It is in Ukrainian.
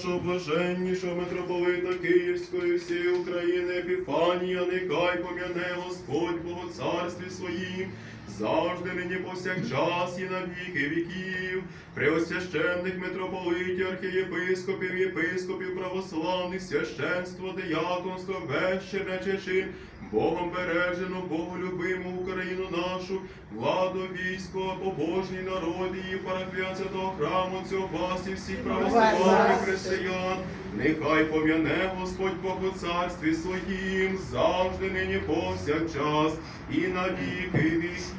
нашого блаженнішого митрополита Київської всієї України, Епіфанія, нехай пом'яне Господь Бого царстві своїм, завжди нині повсякчас і на віки віків, преосвященних митрополитів, архієпископів, єпископів, православних, священство, деяконство, вечір, речечин, Богом бережену, Богу любиму Україну нашу, владу, військо, побожні народи, і парафіян святого храму, цього вас і всіх православних християн, нехай пом'яне Господь Бог у царстві своїм, завжди нині повсякчас і на віки віків.